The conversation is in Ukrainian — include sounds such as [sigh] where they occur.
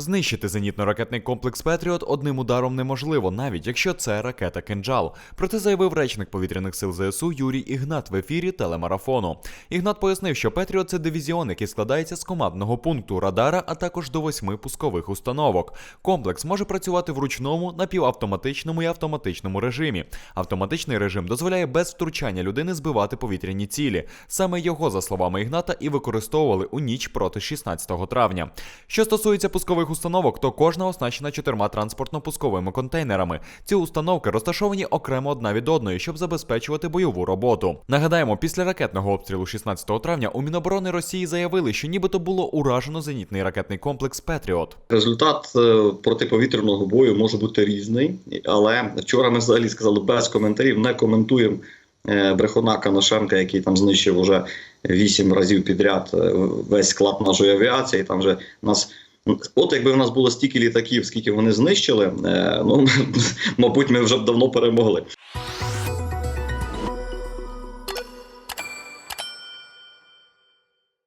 Знищити зенітно-ракетний комплекс Петріот одним ударом неможливо, навіть якщо це ракета кинджал. Проте заявив речник повітряних сил ЗСУ Юрій Ігнат в ефірі телемарафону. Ігнат пояснив, що Петріот це дивізіон, який складається з командного пункту радара, а також до восьми пускових установок. Комплекс може працювати в ручному, напівавтоматичному і автоматичному режимі. Автоматичний режим дозволяє без втручання людини збивати повітряні цілі. Саме його, за словами Ігната, і використовували у ніч проти 16 травня. Що стосується пускових установок, то кожна оснащена чотирма транспортно-пусковими контейнерами. Ці установки розташовані окремо одна від одної, щоб забезпечувати бойову роботу. Нагадаємо, після ракетного обстрілу 16 травня у Міноборони Росії заявили, що нібито було уражено зенітний ракетний комплекс Петріот. Результат е, протиповітряного бою може бути різний, але вчора ми взагалі сказали без коментарів, не коментуємо е, брехуна Канашенка, який там знищив уже вісім разів підряд е, весь склад нашої авіації. Там вже нас. От якби в нас було стільки літаків, скільки вони знищили, е, ну [laughs] мабуть, ми вже б давно перемогли.